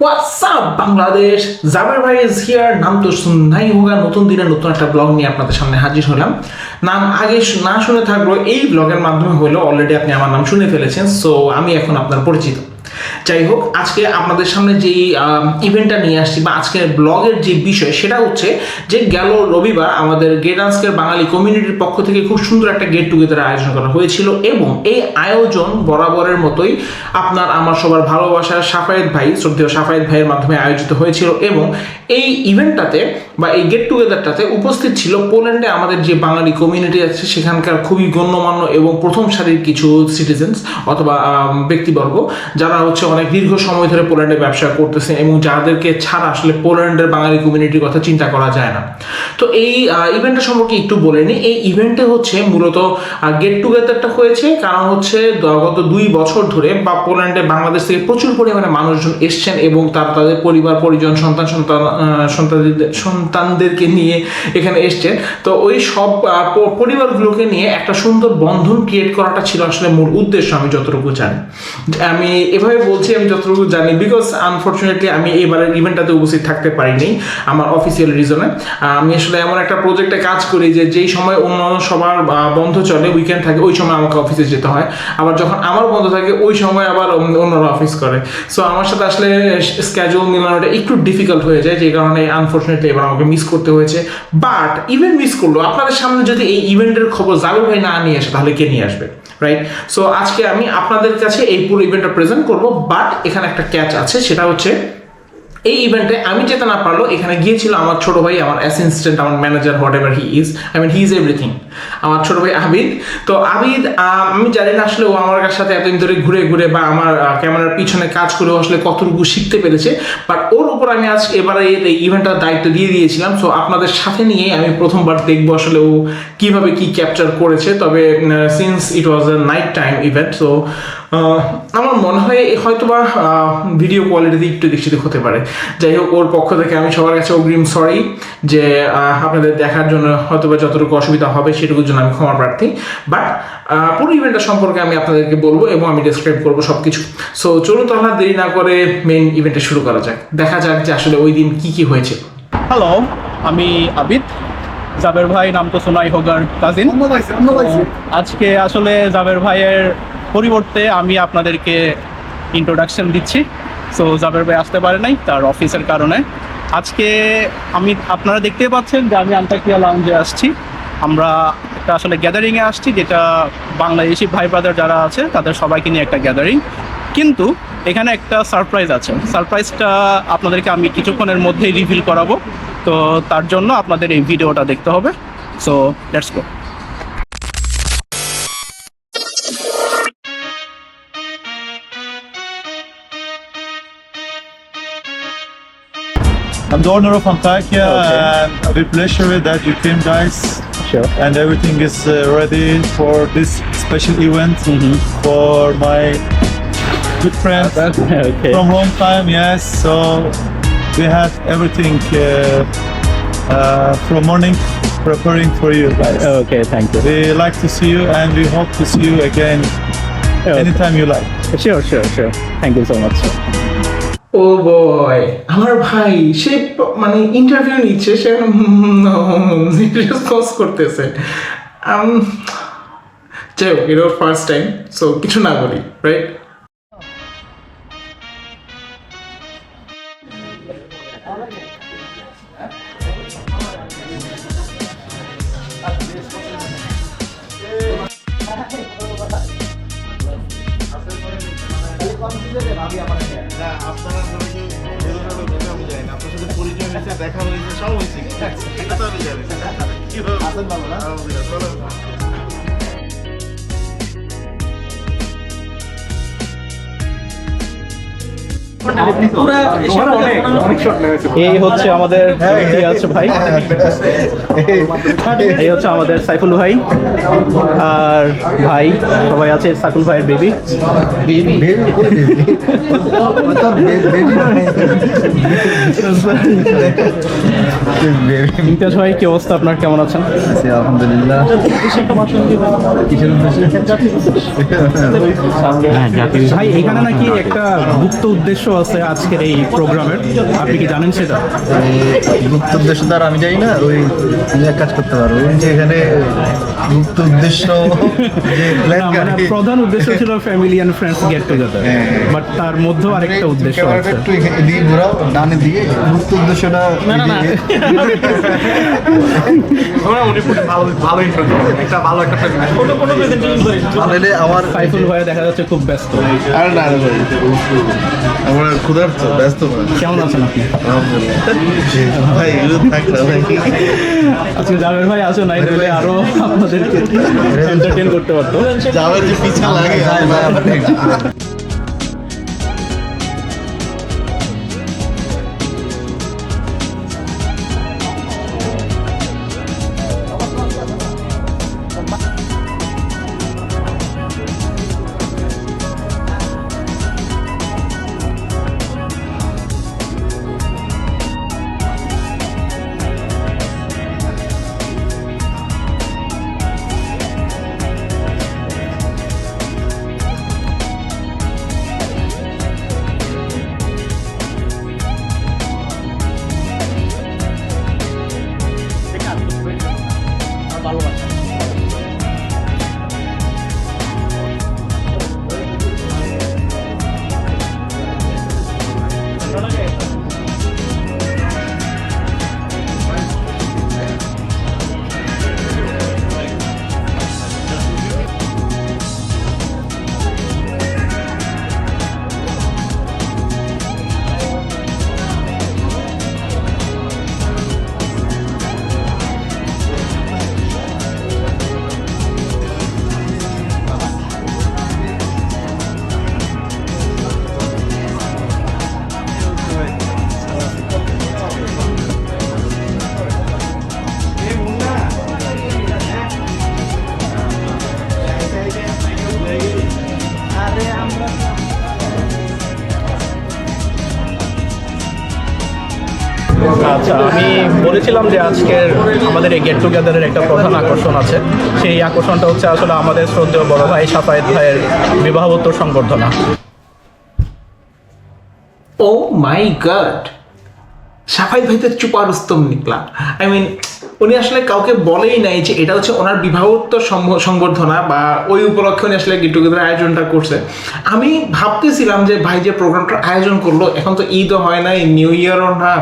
WhatsApp Bangladesh Jaber ভাই is here নাম তো নাই হোগা নতুন দিনে নতুন একটা ব্লগ নিয়ে আপনাদের সামনে হাজির হলাম। নাম আগে না শুনে থাকলেও এই ব্লগের মাধ্যমে হলো অলরেডি আপনি আমার নাম শুনে ফেলেছেন। সো আমি এখন আপনার পরিচিত। যাই হোক আজকে আপনাদের সামনে যেই ইভেন্টটা নিয়ে আসছি বা আজকের ব্লগের যে বিষয়, সেটা হচ্ছে যে গেল রবিবার আমাদের গেট আজকের বাঙালি কমিউনিটির পক্ষ থেকে খুব সুন্দর একটা গেট টুগেদার আয়োজন করা হয়েছিল এবং এই আয়োজন বরাবরের মতোই আপনার, আমার সবার ভালোবাসার সাফায়েত ভাই, শ্রদ্ধেয় সাফায়েত ভাইয়ের মাধ্যমে আয়োজিত হয়েছিল এবং এই ইভেন্টটাতে বা এই গেট টুগেদারটাতে উপস্থিত ছিল পোল্যান্ডে আমাদের যে বাঙালি কমিউনিটি আছে, সেখানকার খুবই গণ্যমান্য এবং প্রথম সারির কিছু সিটিজেন্স অথবা ব্যক্তিবর্গ, যারা হচ্ছে অনেক দীর্ঘ সময় ধরে পোল্যান্ডে ব্যবসা করতেছেন এবং যাদেরকে ছাড়া আসলে পোল্যান্ডের বাঙালি কমিউনিটির কথা চিন্তা করা যায় না। তো এই ইভেন্টটা সম্পর্কে একটু বলে নিই এই ইভেন্টে হচ্ছে মূলত গেট টুগেদারটা হয়েছে। কারণ হচ্ছে গত দুই বছর ধরে, বা পোল্যান্ডে বাংলাদেশ থেকে প্রচুর পরিমাণে মানুষজন এসছেন এবং তার তাদের পরিবার, পরিজন, সন্তান সন্তান সন্তানদের, সন্তানদেরকে নিয়ে এখানে এসছেন। তো ওই সব পরিবারগুলোকে নিয়ে একটা সুন্দর বন্ধন ক্রিয়েট করাটা ছিল আসলে মূল উদ্দেশ্য, আমি যতটুকু জানি। আমি এভাবে বলছি আমি যতটুকু জানি বিকজ আনফর্চুনেটলি আমি এবারের ইভেন্টটাতে উপস্থিত থাকতে পারিনি আমার অফিসিয়াল রিজনে আমি আসলে এমন একটা প্রজেক্টে কাজ করি যে যেই সময় অন্য সবার বন্ধ চলে উইকেন্ড থাকে, ওই সময় আমাকে অফিসে যেতে হয়। আবার যখন আমার বন্ধ থাকে, ওই সময় আবার অন্যরা অফিস করে। সো আমার সাথে আসলে স্ক্যাজুয়াল মিলানোটা একটু ডিফিকাল্ট হয়ে যায় যে কারণে আনফর্চুনেটলি এবার আমাকে মিস করতে হয়েছে। বাট ইভেন্ট মিস করল। আপনাদের সামনে যদি এই ইভেন্টের খবর জাবের ভাই না নিয়ে আসে, তাহলে কে নিয়ে আসবে? রাইট সো আজকে আমি আপনাদের কাছে এই পুরো ইভেন্টটা প্রেজেন্ট করব। বাট এখানে একটা ক্যাচ আছে, সেটা হচ্ছে এই ইভেন্টে আমি যেতে না পারল এখানে গিয়েছিল আমার ছোট ভাই, আমার অ্যাসিস্ট্যান্ট আমার manager whatever he is I mean he is everything আমার ছোট ভাই আবিদ। তো আবিদ আমি জানি না আসলে ও আমার সাথে এতদিন ধরে ঘুরে ঘুরে বা আমার ক্যামেরার পিছনে কাজ করে আসলে কতটুকু শিখতে পেরেছে বাট ওর উপর আমি আজ এবারে এই ইভেন্টটার দায়িত্ব দিয়ে দিয়েছিলাম। সো আপনাদের সাথে নিয়ে আমি প্রথমবার দেখব আসলে ও কীভাবে কী ক্যাপচার করেছে। তবে since it was a night time event so আমার মনে হয় হয়তো বা ভিডিও কোয়ালিটিতে একটু দৃষ্টিতে হতে পারে। যাই হোক ওর পক্ষ থেকে আমি সবার কাছে অগ্রিম সরি যে আপনাদের দেখার জন্য হয়তোবা যতটুকু অসুবিধা হবে সেটুকুর জন্য আমি ক্ষমা প্রার্থী। বাট পুরো ইভেন্টটা সম্পর্কে আমি আপনাদেরকে বলব এবং আমি ডিসক্রাইব করব সব কিছু সো চলুন তাহলে দেরি না করে মেইন ইভেন্টে শুরু করা যাক। দেখা যাক যে আসলে ওই দিন কি কি হয়েছে। হ্যালো আমি আবিদ। জাবের ভাই নাম তো সোনাই হোগার কাজিন আজকে আসলে জাবের ভাইয়ের পরিবর্তে আমি আপনাদেরকে ইন্ট্রোডাকশন দিচ্ছি। সো জাবের ভাই আসতে পারে নাই, তার অফিসের কারণে। আজকে আমি, আপনারা দেখতেই পাচ্ছেন যে আমি আন্তাকিয়া লাউঞ্জে আসছি। আমরা একটা আসলে গ্যাদারিংয়ে আসছি, যেটা বাংলাদেশি ভাই ব্রাদার যারা আছে, তাদের সবাইকে নিয়ে একটা গ্যাদারিং কিন্তু এখানে একটা সারপ্রাইজ আছে। সারপ্রাইজটা আপনাদেরকে আমি কিছুক্ষণের মধ্যেই রিভিল করাবো। তো তার জন্য আপনাদের এই ভিডিওটা দেখতে হবে। So let's go I'm the owner of Antakya Okay. and a big pleasure that you came guys Sure. and everything is uh, ready for this special event for my good friend okay. from long time yes so we had everything uh, uh, from morning preparing for you guys Okay, thank you. we like to see you and we hope to see you again anytime you like Sure, sure, sure. Thank you so much. Oh boy আমার ভাই, সে মানে interview নিচ্ছে, সে response করতেছে। যাই হোক এটা first time so কিছু না বলি রাইট আপনারা দেখা হয়েছে সব হয়েছে। এটা তো আমি জানি। কীভাবে আলহামদুলিল্লাহ ভালো। এই হচ্ছে আমাদের আছে ভাই। এই হচ্ছে আমাদের সাইফুল ভাই। আর ভাই সবাই আছে সাইফুল ভাইয়ের বেবি ইমতিয়াজ ভাই কি অবস্থা আপনার? কেমন আছেন? আলহামদুলিল্লাহ। ভাই এখানে নাকি একটা গুপ্ত উদ্দেশ্য আছে আজকের এই প্রোগ্রামের? আপনি কি জানেন সেটা? গুপ্ত উদ্দেশ্য দ্বারা আমি যাই না, ওই এক কাজ করতে পারব। যে এখানে গুপ্ত উদ্দেশ্য যে প্ল্যান মানে প্রধান উদ্দেশ্য ছিল family and friends get together but তার মধ্যেও আরেকটা উদ্দেশ্য আছে। একটু দিয়ে ঘোরাও ডানে দিয়ে গুপ্ত উদ্দেশ্যটা না না না। তাহলে আমার সাইফুল ভাই দেখা যাচ্ছে খুব ব্যস্ত। আর না ভাই আমরা ক্ষুধার্ত ব্যস্ত কেমন আছেন আপনি? ভাই না ভাই। আজকে জাভের ভাই আসো নাই তাহলে আরও আপনাদেরকে এন্টারটেইন করতে পারতো। যাওয়ার যে পিছা লাগে আচ্ছা আমি বলেছিলাম যে আজকের আমাদের এই গেট টুগেদারের একটা প্রধান আকর্ষণ আছে। সেই আকর্ষণটা হচ্ছে আসলে আমাদের শ্রদ্ধেয় বড় ভাই সাফায়েত ভাইয়ের বিবাহোত্তর সংবর্ধনা। ও মাই গড সাফাই ভাইতে চুপা রুস্তম নিকলা। আই মিন উনি আসলে কাউকে বলেই নাই যে এটা হচ্ছে ওনার বিবাহোত্তর সংবর্ধনা বা ওই উপলক্ষে উনি আসলে গেট টুগেদার আয়োজনটা করছে। আমি ভাবতেছিলাম যে ভাই যে প্রোগ্রামটার আয়োজন করল, এখন তো ঈদও হয় নাই নিউ ইয়ারও না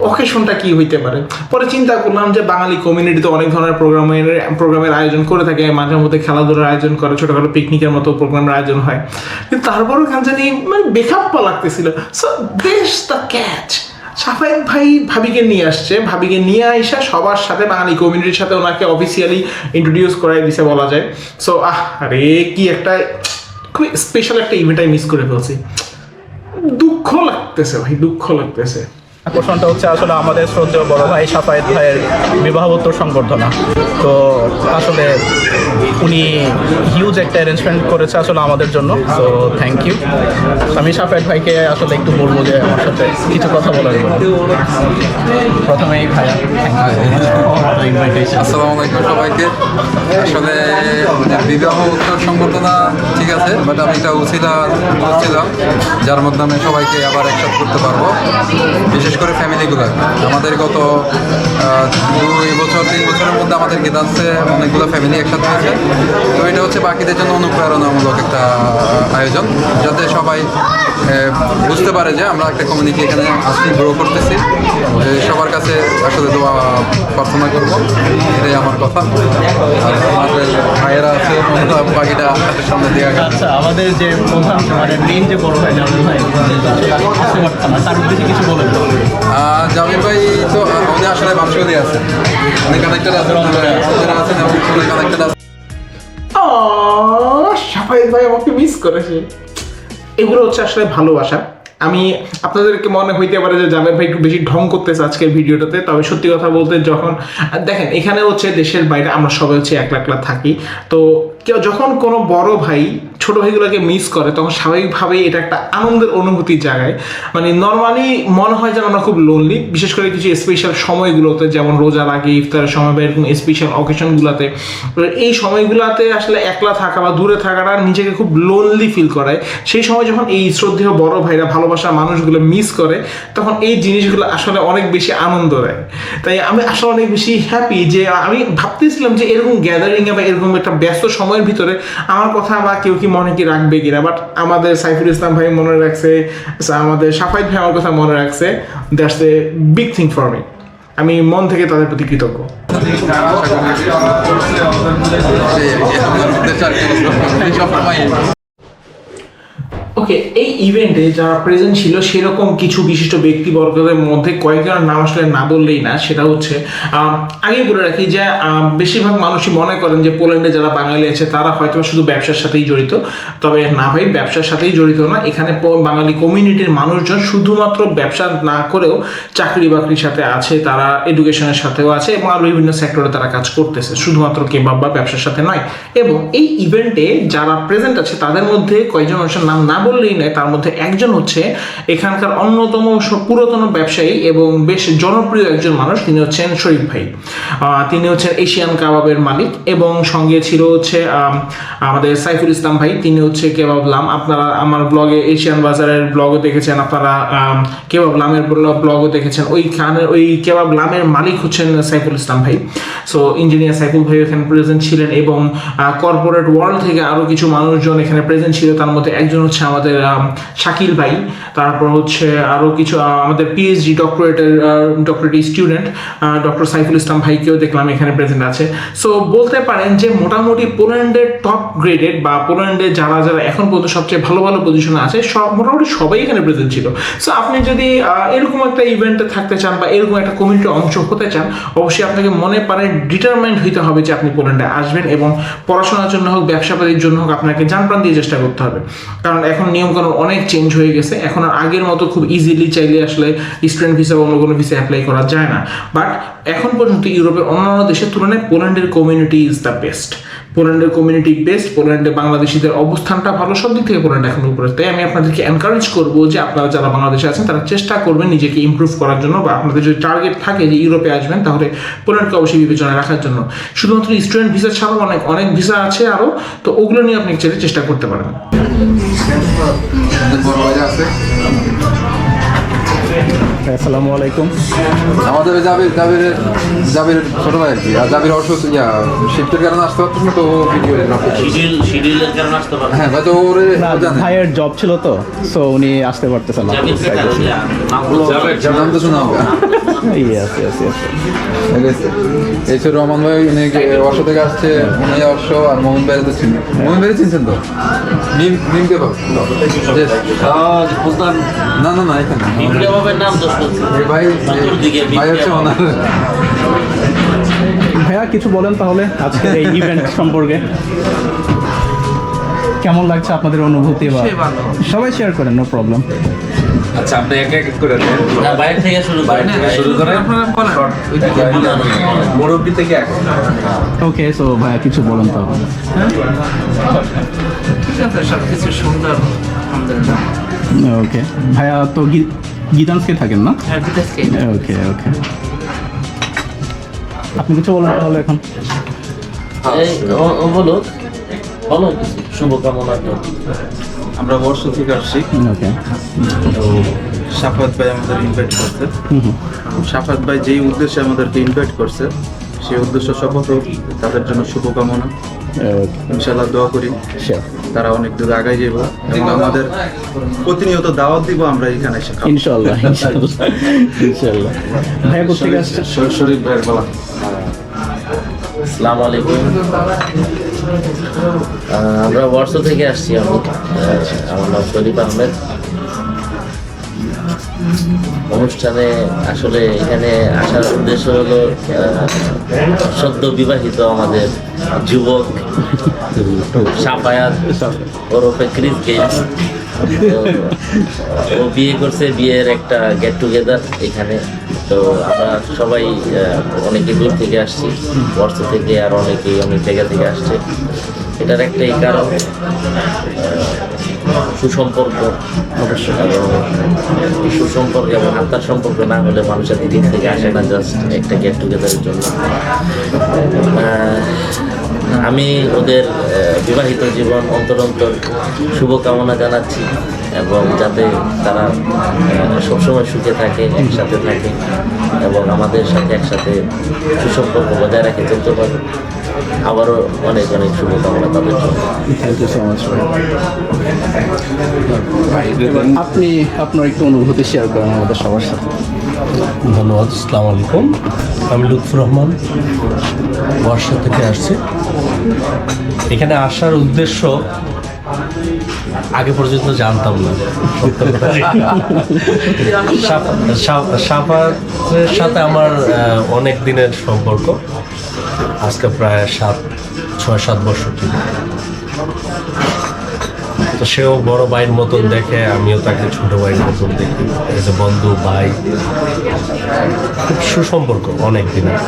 অকেশনটা কি হইতে পারে? পরে চিন্তা করলাম যে বাঙালি কমিউনিটিতে অনেক ধরনের প্রোগ্রামের প্রোগ্রামের আয়োজন করে থাকে, মাঝে মধ্যে খেলাধুলার আয়োজন করে, ছোটখাটো পিকনিকের মতো প্রোগ্রামের আয়োজন হয়। কিন্তু তারপরও কেন জানি মানে বেখাপ্পা লাগতেছিল। সো দেশ দ্য ক্যাচ সাফায়েত ভাই ভাবিকে নিয়ে আসছে। ভাবিকে নিয়ে আইসা সবার সাথে বাঙালি কমিউনিটির সাথে ওনাকে অফিসিয়ালি ইন্ট্রোডিউস করাই দিছে বলা যায়। সো আহ, আরে কি একটা, খুবই স্পেশাল একটা ইভেন্ট আমি মিস করে ফেলছি। দুঃখ লাগতেছে ভাই, দুঃখ লাগতেছে। আকর্ষণটা হচ্ছে আসলে আমাদের শ্রদ্ধেয় বড় ভাই সাফায়েত ভাইয়ের বিবাহোত্তর সংবর্ধনা। তো আসলে উনি হিউজ একটা অ্যারেঞ্জমেন্ট করেছে আসলে আমাদের জন্য, তো থ্যাংক ইউ আমি সাফায়েত ভাইকে আসলে একটু বলব যে আমার সাথে কিছু কথা বলার প্রথমেই ভাইয়া, আসসালামু সবাইকে। আসলে বিবাহ উত্তর সংবর্ধনা ঠিক আছে বাট আমি এটা উচিলা করছিলাম যার মাধ্যমে সবাইকে আবার একসাথে করতে পারব। বিশেষ করে ফ্যামিলিগুলো। আমাদের গত দুই বছর, তিন বছরের মধ্যে আমাদের গেদাসে অনেকগুলো ফ্যামিলি একসাথে হয়েছে। হচ্ছে বাকিদের জন্য অনুপ্রেরণামূলক একটা আয়োজন যাতে সবাই বুঝতে পারে যে আমরা একটা কমিউনিটি এখানে আসছি গ্রো করতেছি। সবার কাছে আসলে দোয়া প্রার্থনা করব। এটাই আমার কথা। আর আমাদের ভাইয়েরা আছে বাকিটা সামনে দিয়ে গেছে আচ্ছা আমাদের যে প্রধান মানে মেইন যে বড় ভাই জামিল ভাই আসতে তার উদ্দেশ্যে কিছু বলেন। জামিল ভাই তো উনি আসলে বাংশলী আছে। উনি কানেক্টেড আছেন আছেন উনি কানেক্টেড আছেন সাফায়েত ভাই আমাকে মিস করেছে এগুলো হচ্ছে আসলে ভালোবাসা। আমি আপনাদেরকে মনে হইতে পারে যে জাভেদ ভাই একটু বেশি ঢং করতেছে আজকের ভিডিওটাতে, তবে সত্যি কথা বলতে যখন দেখেন, এখানে হচ্ছে দেশের বাইরে আমরা সবাই হচ্ছে একলা একলা থাকি। তো কেউ যখন কোনো বড় ভাই, ছোট ভাইগুলোকে মিস করে, তখন স্বাভাবিকভাবেই এটা একটা আনন্দের অনুভূতি জায়গায় মানে নর্মালি মনে হয় যেন আমরা খুব লোনলি বিশেষ করে কিছু স্পেশাল সময়গুলোতে, যেমন রোজার আগে, ইফতারের সময় বা এরকম স্পেশাল অকেশনগুলোতে এই সময়গুলোতে আসলে একলা থাকা বা দূরে থাকাটা নিজেকে খুব লোনলি ফিল করায়। সেই সময় যখন এই শ্রদ্ধেয় বড় ভাইরা ভালোবাসা মানুষগুলো মিস করে, তখন এই জিনিসগুলো আসলে অনেক বেশি আনন্দ দেয়। তাই আমি আসলে অনেক বেশি হ্যাপি যে, আমি ভাবতেছিলাম যে এরকম গ্যাদারিংয়ে বা এরকম একটা ব্যস্ত সময়ের ভিতরে আমার কথা বা কেউ কি মনে কি রাখবে কিনা বাট আমাদের সাইফুল ইসলাম ভাই মনে রাখছে আমাদের সাফাইদ ভাই আমার কথা মনে রাখছে that's a big thing for me আমি মন থেকে তাদের প্রতি কৃতজ্ঞ সেই এর উদ্দেশ্য আর কি সবসময় ওকে এই ইভেন্টে যারা প্রেজেন্ট ছিল, সেরকম কিছু বিশিষ্ট ব্যক্তিবর্গদের মধ্যে কয়েকজনের নাম আসলে না বললেই না, সেটা হচ্ছে আগেই বলে রাখি যে বেশিরভাগ মানুষই মনে করেন যে পোল্যান্ডে যারা বাঙালি আছে, তারা হয়তো শুধু ব্যবসার সাথেই জড়িত। তবে না ভাই, ব্যবসার সাথেই জড়িত না। এখানে বাঙালি কমিউনিটির মানুষজন শুধুমাত্র ব্যবসা না করেও চাকরি বাকরির সাথে আছে, তারা এডুকেশনের সাথেও আছে এবং আরও বিভিন্ন সেক্টরে তারা কাজ করতেছে। শুধুমাত্র কেবাব বা ব্যবসার সাথে নয়। এবং এই ইভেন্টে যারা প্রেজেন্ট আছে, তাদের মধ্যে কয়েকজন মানুষের নাম না বললেই নয়, তার মধ্যে একজন হচ্ছে এখানকার অন্যতম পুরাতন ব্যবসায়ী এবং বেশ জনপ্রিয় একজন মানুষ, তিনি হচ্ছেন শরীফ ভাই। তিনি হচ্ছেন এশিয়ান কাবাবের মালিক এবং সঙ্গে ছিল হচ্ছে আমাদের সাইফুল ইসলাম ভাই, তিনি হচ্ছে কেবাব লাম। আপনারা আমার ব্লগে এশিয়ান বাজারের ব্লগও দেখেছেন, আপনারা কেবাব লামের ব্লগও দেখেছেন। ওই খানের, ওই কেবাব লামের মালিক হচ্ছেন সাইফুল ইসলাম ভাই। সো ইঞ্জিনিয়ার সাইফুল ভাই এখানে প্রেজেন্ট ছিলেন এবং কর্পোরেট ওয়ার্ল্ড থেকে আরও কিছু মানুষজন এখানে প্রেজেন্ট ছিল। তার মধ্যে একজন হচ্ছে আমাদের আম, শাকিল ভাই তারপর হচ্ছে আরও কিছু আমাদের PhD ডক্টরেটের doctorate student doctor Saiful Islam ভাইকেও দেখলাম এখানে প্রেজেন্ট আছে। সো বলতে পারেন যে মোটামুটি পোল্যান্ডের টপ গ্রেডেড বা পোল্যান্ডে যারা যারা এখন পর্যন্ত সবচেয়ে ভালো ভালো পজিশনে আছে সব মোটামুটি সবাই এখানে প্রেজেন্ট ছিল। সো আপনি যদি এরকম একটা ইভেন্টে থাকতে চান বা এরকম একটা কমিউনিটির অংশ হতে চান অবশ্যই আপনাকে মনে পারে ডিটারমাইন্ড হইতে হবে যে আপনি পোল্যান্ডে আসবেন এবং পড়াশোনার জন্য হোক ব্যবসাপাতির জন্য হোক আপনাকে জান প্রাণ দিয়ে চেষ্টা করতে হবে। কারণ এখন নিয়মকানুন অনেক চেঞ্জ হয়ে গেছে। এখন আর আগের মতো খুব ইজিলি চাইলে আসলে স্টুডেন্ট ভিসা বা অন্য কোনো ভিসা অ্যাপ্লাই করা যায় না। বাট এখন পর্যন্ত ইউরোপের অন্যান্য দেশের তুলনায় পোল্যান্ডের কমিউনিটি ইজ দ্য বেস্ট পোল্যান্ডের কমিউনিটি বেস্ট পোল্যান্ডে বাংলাদেশিদের অবস্থানটা ভালো, সব দিক থেকে পোল্যান্ড এখন উপরে। তাই আমি আপনাদেরকে এনকারেজ করব যে আপনারা যারা বাংলাদেশে আছেন, তারা চেষ্টা করবেন নিজেকে ইম্প্রুভ করার জন্য বা আপনাদের যদি টার্গেট থাকে যে ইউরোপে আসবেন, তাহলে পোল্যান্ডকে অবশ্যই বিবেচনায় রাখার জন্য। শুধুমাত্র স্টুডেন্ট ভিসা ছাড়াও অনেক অনেক ভিসা আছে আরও তো ওগুলো নিয়ে আপনি চেষ্টা করতে পারেন। আছে আসসালামু আলাইকুম। আমাদের জাবির জাবির জাবির ছোট ভাই আর কি আর জাবির অসুস্থ ইয়া শিফটের কারণে আসতে পারতেছ না তো ভিডিও শিডিউল শিডিউলের কারণে আসতে পারবে হ্যাঁ তো ওরে ভাইয়ের জব ছিল তো সো উনি আসতে পারতেছেন না। জামিন নাম তো শোনা হবে। ইয়েস ইয়েস ইয়েস এই রহমান ভাই উনি অর্শ থেকে আসছে উনি অর্শ আর মোহন ভাই তো চিনেন। মোহন ভাই চিনছেন তো? মিমকে পাব না না না এখানে নাম ভাই ভাই হচ্ছে ওনার। ভাইয়া কিছু বলেন তাহলে আজকের এই ইভেন্ট সম্পর্কে। কেমন লাগছে আপনাদের অনুভূতি বা সবাই শেয়ার করেন নো প্রবলেম আচ্ছা আপনি এক এক করে দেন। না বাইরে থেকে শুরু করেন শুরু করেন। মুরব্বী থেকে এক। ওকে সো ভাইয়া কিছু বলেন তাহলে ঠিক আছে সব কিছু সুন্দর। আলহামদুলিল্লাহ। ওকে ভাইয়া তো গীতাংশকে থাকেন না? হ্যাঁ ওকে ওকে আপনি কিছু বলেন তাহলে এখন। ও- ও বলো বলো কিছু শুভকামনা। তো আমরা বর্ষ থেকে আসছি। ওকে তো সাফাত ভাই আমাদের ইনভাইট করছে। হুম হুম সাফাত ভাই যেই উদ্দেশ্যে আমাদেরকে ইনভাইট করছে সেই উদ্দেশ্য সফল হোক তাদের জন্য শুভকামনা। ইনশাল্লাহ দোয়া করি। তারা অনেক দূর আগায় যাব এবং আমাদের প্রতিনিয়ত দাওয়াত দিব আমরা এখানে এসে ইনশাল্লাহ ইনশাল্লাহ আসছে শরীফ ভাইয়ের বলা আসসালামু আলাইকুম। আমরা বর্ষ থেকে আসছি আমি। আমার নাম শরীফ আহমেদ। অনুষ্ঠানে আসলে এখানে আসার উদ্দেশ্য হলো সদ্য বিবাহিত আমাদের যুবক সাফায়াত ওরফে ক্রিস গেট ও বিয়ে করছে, বিয়ের একটা গেট টুগেদার এখানে। তো আমরা সবাই অনেকে দূর থেকে আসছি। বর্ষ থেকে আর অনেকেই অনেক জায়গা থেকে আসছে। এটার একটাই কারণ সুসম্পর্ক। এবং সুসম্পর্ক এবং আত্মার সম্পর্ক না হলে মানুষের দিক থেকে আসে না জাস্ট একটা গেট টুগেদারের জন্য। আমি ওদের বিবাহিত জীবন অন্তর অন্তর শুভকামনা জানাচ্ছি। এবং যাতে তারা সবসময় সুখে থাকে একসাথে থাকে এবং আমাদের সাথে একসাথে সুসম্পর্ক বজায় রাখে চলতে পারে। আবারও অনেক অনেক শুভকামনা তাদের জন্য। আপনি আপনার একটু অনুভূতি শেয়ার করেন আমাদের সবার সাথে। ধন্যবাদ আসসালামু আলাইকুম। আমি লুৎফুর রহমান বর্ষা থেকে আসছি। এখানে আসার উদ্দেশ্য আগে পর্যন্ত জানতাম না। সাফারের সাথে আমার অনেক দিনের সম্পর্ক। আজকে প্রায় সাত, ছয়, সাত বছর তো সেও বড় ভাইয়ের মতন দেখে, আমিও তাকে ছোট ভাইয়ের মতন দেখি। এজ এ বন্ধু, ভাই। খুব সুসম্পর্ক অনেক দিনের।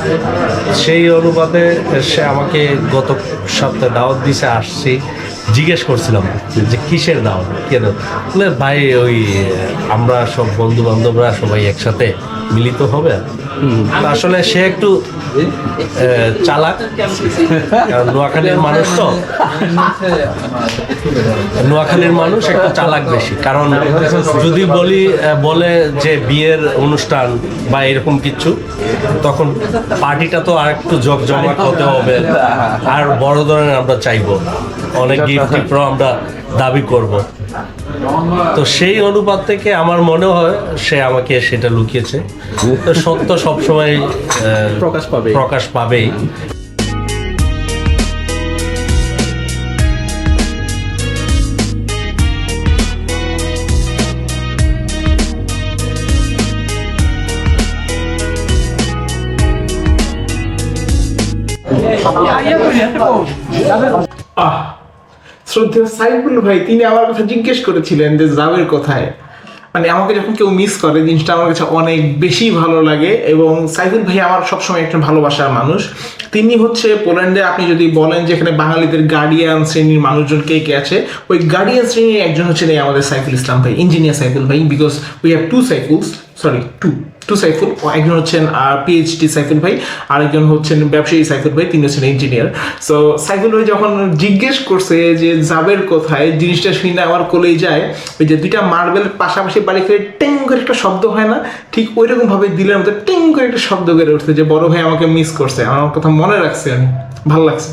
সেই অনুপাতে সে আমাকে গত সপ্তাহে দাওয়াত দিছে, আসছি। জিজ্ঞেস করছিলাম যে কিসের দাওয়াত? কেন? বলে ভাই ওই আমরা সব বন্ধু বান্ধবরা সবাই একসাথে মিলিত হবে। আসলে সে একটু চালাক নোয়াখালীর মানুষ তো। নোয়াখালীর মানুষ একটু চালাক বেশি। কারণ যদি বলি বলে যে বিয়ের অনুষ্ঠান বা এরকম কিছু তখন পার্টিটা তো আর একটু জমজমাট হতে হবে। আর বড় ধরনের আমরা চাইব অনেক গিফট টিফটও আমরা দাবি করব। তো সেই অনুপাত থেকে আমার মনে হয় সে আমাকে সেটা লুকিয়েছে। তো সত্য সবসময় প্রকাশ পাবে প্রকাশ পাবেই। আহ শ্রদ্ধেয় সাইফুল ভাই, তিনি আমার কথা জিজ্ঞেস করেছিলেন যে জাবের কোথায়। মানে আমাকে যখন কেউ মিস করে, জিনিসটা আমার কাছে অনেক বেশি ভালো লাগে এবং সাইফুল ভাই আমার সবসময় একজন ভালোবাসার মানুষ। তিনি হচ্ছে পোল্যান্ডে, আপনি যদি বলেন যে এখানে বাঙালিদের গার্ডিয়ান শ্রেণির মানুষজন কে কে আছে, ওই গার্ডিয়ান শ্রেণির একজন হচ্ছেন এই আমাদের সাইফুল ইসলাম ভাই ইঞ্জিনিয়ার সাইফুল ভাই because we have two Saifuls sorry two two Saiful একজন হচ্ছেন পিএইচডি সাইফুল ভাই, আরেকজন হচ্ছেন ব্যবসায়ী সাইফুল ভাই তিনি হচ্ছেন ইঞ্জিনিয়ার সো সাইফুল ভাই যখন জিজ্ঞেস করছে যে জাবের কোথায়, জিনিসটা শুনে আমার কোলেই যায়, ওই যে দুইটা মার্বেল পাশাপাশি বাড়ি করে টিং করে একটা শব্দ হয় না, ঠিক ওই ভাবে দিলের মতো টিং করে একটা শব্দ করে উঠছে যে, বড় ভাই আমাকে মিস করছে, আমার কথা মনে রাখছে আমি ভালো লাগছে।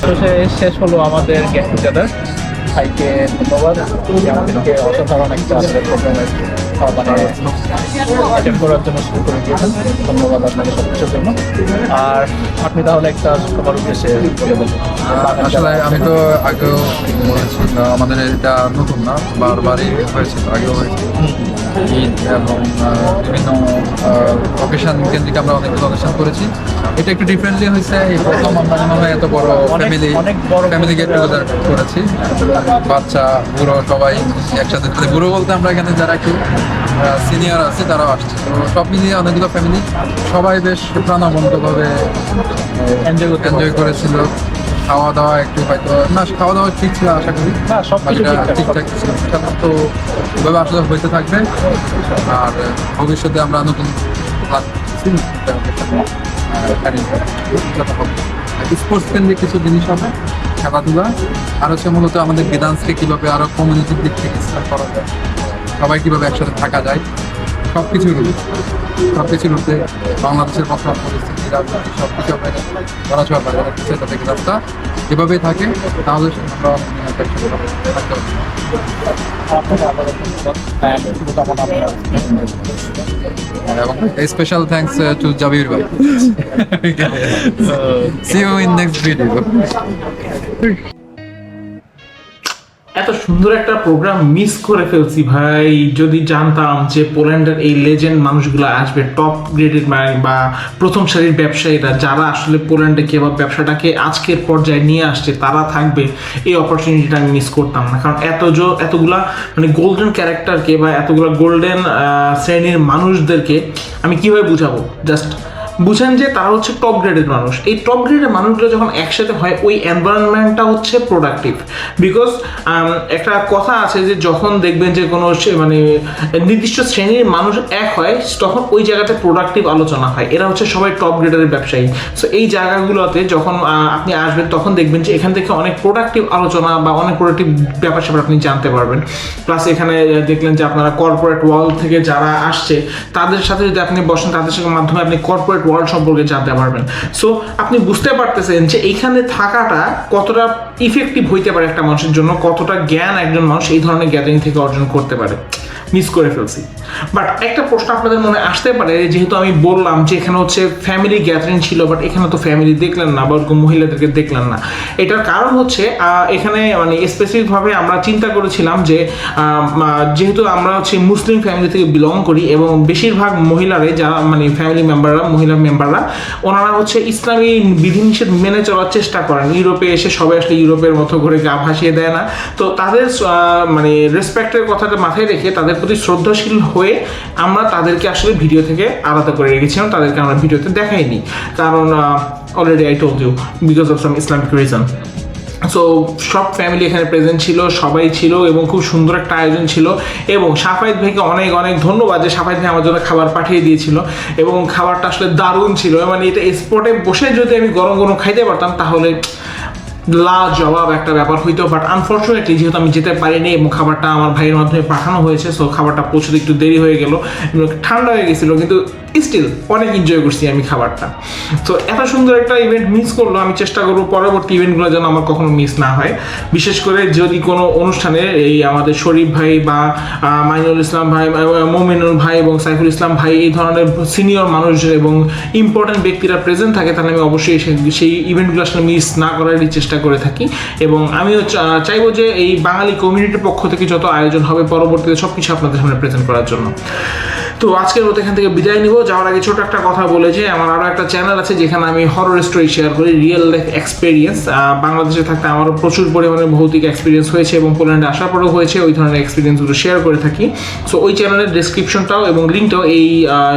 শেষে শেষ হলো আমাদের গেট টুগেদার ভাইকে ধন্যবাদ। আমাদেরকে অসাধারণ একটা প্রোগ্রামের মানে অ্যাটেন্ড করার জন্য শুরু করে দিয়েছেন। ধন্যবাদ আপনাকে সব কিছুর জন্য। আর আপনি তাহলে একটা সবার উদ্দেশ্যে আসলে আমি তো আগেও বলেছি আমাদের এটা নতুন না বারবারই হয়েছে আগেও হয়েছে। ঈদ এবং বিভিন্ন অকেশন কেন্দ্রিক আমরা অনেকগুলো অকেশন করেছি। এটা একটু ডিফারেন্টলি হয়েছে এই প্রথম আমরা মনে হয় এত বড় ফ্যামিলি ফ্যামিলি গেট টুগেদার করেছি। বাচ্চা বুড়ো সবাই একসাথে। বুড়ো বলতে আমরা এখানে যারা একটু সিনিয়র আছে তারাও আসছে। সব মিলিয়ে অনেকগুলো ফ্যামিলি সবাই বেশ প্রাণবন্তভাবে এনজয় করেছিল। খাওয়া দাওয়া একটু হয়তো না খাওয়া দাওয়া ঠিক ছিল আশা করি। না, ঠিকঠাক। ছিল। তো এভাবে আসলে হইতে থাকবে। আর ভবিষ্যতে আমরা নতুন স্পোর্টস কেন্দ্রিক কিছু জিনিস হবে খেলাধুলা। আর হচ্ছে মূলত আমাদের বেদান্সকে কীভাবে আরও কমিউনিটির দিক থেকে করা যায় সবাই কীভাবে একসাথে থাকা যায় সব কিছুর সব কিছুর উঠে বাংলাদেশের বর্তমান পরিস্থিতি, রাজনীতি সব কিছু আমরা ধরাছোঁয়া পাই কিছু এটা থেকে রাস্তা এভাবেই থাকে, তাহলে আমরা একটা থাকতে। আপনাকে। এবং স্পেশাল থ্যাঙ্কস টু জাবির ভাই see you in next video এত সুন্দর একটা প্রোগ্রাম মিস করে ফেলছি ভাই। যদি জানতাম যে পোল্যান্ডের এই লেজেন্ড মানুষগুলো আসবে টপ গ্রেডেড বা প্রথম সারির ব্যবসায়ীরা, যারা আসলে পোল্যান্ডে বা ব্যবসাটাকে আজকের পর্যায়ে নিয়ে আসছে, তারা থাকবে। এই অপরচুনিটিটা আমি মিস করতাম না। কারণ এত এতগুলা মানে গোল্ডেন ক্যারেক্টারকে বা এতগুলা গোল্ডেন শ্রেণির মানুষদেরকে আমি কীভাবে বুঝাবো? জাস্ট বুঝেন যে তারা হচ্ছে টপ গ্রেডের মানুষ। এই টপ গ্রেডের মানুষগুলো যখন একসাথে হয়, ওই এনভায়রনমেন্টটা হচ্ছে প্রোডাক্টিভ বিকজ একটা কথা আছে যে যখন দেখবেন যে কোনো মানে নির্দিষ্ট শ্রেণির মানুষ এক হয়, তখন ওই জায়গাতে প্রোডাক্টিভ আলোচনা হয়। এরা হচ্ছে সবাই টপ গ্রেডের ব্যবসায়ী। সো এই জায়গাগুলোতে যখন আপনি আসবেন, তখন দেখবেন যে এখান থেকে অনেক প্রোডাক্টিভ আলোচনা বা অনেক প্রোডাক্টিভ ব্যাপার স্যাপার আপনি জানতে পারবেন। প্লাস এখানে দেখলেন যে আপনারা কর্পোরেট ওয়ার্ল্ড থেকে যারা আসছে, তাদের সাথে যদি আপনি বসেন, তাদের সাথে মাধ্যমে আপনি কর্পোরেট ওয়ার্ল্ড সম্পর্কে জানতে পারবেন। সো আপনি বুঝতে পারতেছেন যে এইখানে থাকাটা কতটা ইফেক্টিভ হইতে পারে একটা মানুষের জন্য, কতটা জ্ঞান একজন মানুষ এই ধরনের গ্যাদারিং থেকে অর্জন করতে পারে। মিস করে ফেলছি। বাট একটা প্রশ্ন আপনাদের মনে আসতে পারে, যেহেতু আমি বললাম যে এখানে হচ্ছে ফ্যামিলি গ্যাদারিং ছিল বাট এখানে তো ফ্যামিলি দেখলেন না বা মহিলাদেরকে দেখলেন না। এটার কারণ হচ্ছে এখানে মানে স্পেসিফিকভাবে আমরা চিন্তা করেছিলাম যে যেহেতু আমরা হচ্ছে মুসলিম ফ্যামিলি থেকে বিলং করি এবং বেশিরভাগ মহিলারাই যারা মানে ফ্যামিলি মেম্বাররা মহিলা মেম্বাররা ওনারা হচ্ছে ইসলামী বিধিনিষেধ মেনে চলার চেষ্টা করেন। ইউরোপে এসে সবাই আসলে ইউরোপের মতো করে গা ভাসিয়ে দেয় না। তো তাদের মানে রেসপেক্টের কথাটা মাথায় রেখে তাদের প্রতি শ্রদ্ধাশীল হয়ে আমরা তাদেরকে আসলে ভিডিও থেকে আলাদা করে রেখেছিলাম তাদেরকে আমরা ভিডিওতে দেখাইনি। কারণ already I told you because of some Islamic reason so সব ফ্যামিলি এখানে প্রেজেন্ট ছিল, সবাই ছিল এবং খুব সুন্দর একটা আয়োজন ছিল এবং সাফাইদ ভাইকে অনেক অনেক ধন্যবাদ যে সাফাইদ ভাই আমার জন্য খাবার পাঠিয়ে দিয়েছিল এবং খাবারটা আসলে দারুণ ছিল। মানে এটা স্পটে বসে যদি আমি গরম গরম খাইতে পারতাম, তাহলে লা জবাব একটা ব্যাপার হইতো বাট আনফর্চুনেটলি যেহেতু আমি যেতে পারিনি এবং খাবারটা আমার ভাইয়ের মাধ্যমে পাঠানো হয়েছে সো খাবারটা পৌঁছতে একটু দেরি হয়ে গেল। ঠান্ডা হয়ে গেছিল, কিন্তু স্টিল অনেক এনজয় করছি আমি খাবারটা। তো এত সুন্দর একটা ইভেন্ট মিস করল, আমি চেষ্টা করব পরবর্তী ইভেন্টগুলো যেন আমার কখনো মিস না হয়। বিশেষ করে যদি কোনো অনুষ্ঠানে এই আমাদের শরীফ ভাই বা মাইনুল ইসলাম ভাই মমিনুল ভাই এবং সাইফুল ইসলাম ভাই এই ধরনের সিনিয়র মানুষ এবং ইম্পর্টেন্ট ব্যক্তিরা প্রেজেন্ট থাকে, তাহলে আমি অবশ্যই সেই ইভেন্টগুলো আসলে মিস না করারই চেষ্টা করে থাকি। এবং আমিও চাইব যে এই বাঙালি কমিউনিটির পক্ষ থেকে যত আয়োজন হবে পরবর্তীতে সব কিছু আপনাদের সামনে প্রেজেন্ট করার জন্য। তো আজকের মতো এখান থেকে বিদায় নিব। যাওয়ার আগে ছোট একটা কথা বলে যে, আমার আরও একটা চ্যানেল আছে যেখানে আমি হরর স্টোরি শেয়ার করি রিয়েল লাইফ এক্সপিরিয়েন্স বাংলাদেশে থাকতে আমারও প্রচুর পরিমাণে ভৌতিক এক্সপিরিয়েন্স হয়েছে এবং পোল্যান্ডে আসার পরেও হয়েছে, ওই ধরনের এক্সপিরিয়েন্সগুলো শেয়ার করে থাকি। সো ওই চ্যানেলের ডিসক্রিপশনটাও এবং লিঙ্কটাও এই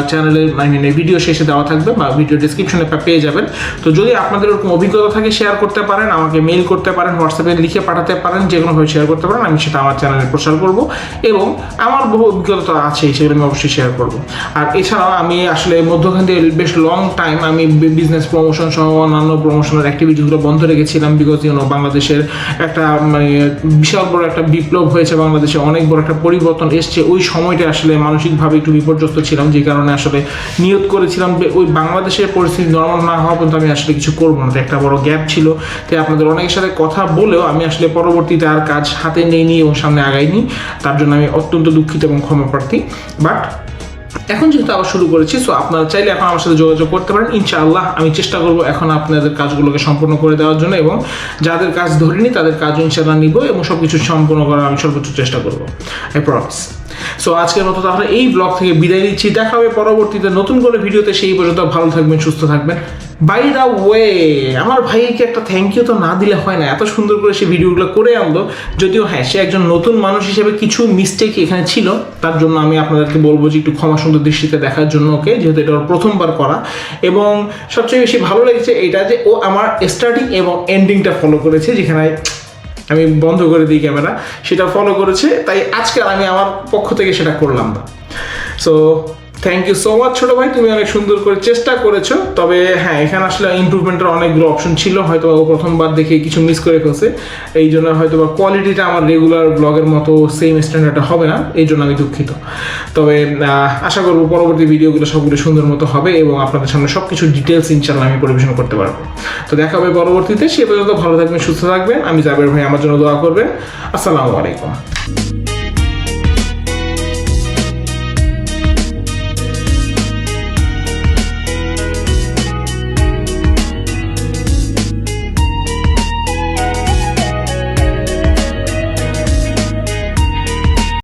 চ্যানেলের মিন ভিডিও শেষে দেওয়া থাকবে বা ভিডিও ডিসক্রিপশনে পেয়ে যাবেন। তো যদি আপনাদের ওরকম অভিজ্ঞতা থাকে শেয়ার করতে পারেন, আমাকে মেইল করতে পারেন হোয়াটসঅ্যাপে লিখে পাঠাতে পারেন যে কোনোভাবে শেয়ার করতে পারেন, আমি সেটা আমার চ্যানেলে প্রচার করব। এবং আমার বহু অভিজ্ঞতা আছে সেগুলো আমি অবশ্যই শেয়ার করব। আর এছাড়াও আমি আসলে মধ্যখান দিয়ে বেশ লং টাইম আমি বিজনেস প্রমোশন সহ অন্যান্য প্রমোশনাল অ্যাক্টিভিটিগুলো বন্ধ রেখেছিলাম বিগত ইউনো বাংলাদেশের একটা মানে বিশাল বড় একটা বিপ্লব হয়েছে, বাংলাদেশে অনেক বড় একটা পরিবর্তন এসছে। ওই সময়টা আসলে মানসিকভাবে একটু বিপর্যস্ত ছিলাম, যে কারণে আসলে নিয়ত করেছিলাম ওই বাংলাদেশের পরিস্থিতি নর্মাল না হওয়া পর্যন্ত আমি আসলে কিছু করব না। একটা বড় গ্যাপ ছিল। তাই আপনাদের অনেকের সাথে কথা বলেও আমি আসলে পরবর্তীতে আর কাজ হাতে নেইনি এবং সামনে আগাইনি। তার জন্য আমি অত্যন্ত দুঃখিত এবং ক্ষমা প্রার্থী বাট এখন যেহেতু আবার শুরু করেছি সো আপনারা চাইলে এখন আমার সাথে যোগাযোগ করতে পারেন। ইনশাআল্লাহ আমি চেষ্টা করব এখন আপনাদের কাজগুলোকে সম্পূর্ণ করে দেওয়ার জন্য এবং যাদের কাজ ধরিনি তাদের কাজও ইনশাআল্লাহ নিব এবং সব কিছু সম্পূর্ণ করার আমি সর্বোচ্চ চেষ্টা করব। আই প্রমিস সো আজকের মতো তাহলে এই ব্লগ থেকে বিদায় নিচ্ছি। দেখা হবে পরবর্তীতে নতুন করে ভিডিওতে। সেই পর্যন্ত ভালো থাকবেন, সুস্থ থাকবেন। বাই দ্য ওয়ে আমার ভাইকে একটা থ্যাংক ইউ তো না দিলে হয় না। এত সুন্দর করে সে ভিডিওগুলো করে আনলো। যদিও হ্যাঁ সে একজন নতুন মানুষ হিসেবে কিছু মিস্টেক এখানে ছিল। তার জন্য আমি আপনাদেরকে বলব যে একটু ক্ষমা সুন্দর দৃষ্টিতে দেখার জন্য ওকে যেহেতু এটা ওর প্রথমবার করা। এবং সবচেয়ে বেশি ভালো লেগেছে এটা যে ও আমার স্টার্টিং এবং এন্ডিংটা ফলো করেছে, যেখানে আমি বন্ধ করে দিই ক্যামেরা। সেটা ফলো করেছে। তাই আজকে আমি আমার পক্ষ থেকে সেটা করলাম না। So thank you so much ছোটো ভাই। তুমি অনেক সুন্দর করে চেষ্টা করেছ। তবে হ্যাঁ এখানে আসলে ইমপ্রুভমেন্টের অনেকগুলো অপশন ছিল। হয়তো ও প্রথমবার দেখে কিছু মিস করে ফেলছে। এই জন্য হয়তো বা কোয়ালিটিটা আমার রেগুলার ব্লগের মতো সেম স্ট্যান্ডার্ডটা হবে না। এই জন্য আমি দুঃখিত। তবে আশা করব পরবর্তী ভিডিওগুলো সবগুলো সুন্দর মতো হবে এবং আপনাদের সামনে সব কিছু ডিটেলস ইনশাল্লাহ আমি পরিবেশন করতে পারব। তো দেখা হবে পরবর্তীতে। সে পর্যন্ত ভালো থাকবেন, সুস্থ থাকবেন। আমি জাবের ভাই আমার জন্য দোয়া করবেন। আসসালামু আলাইকুম।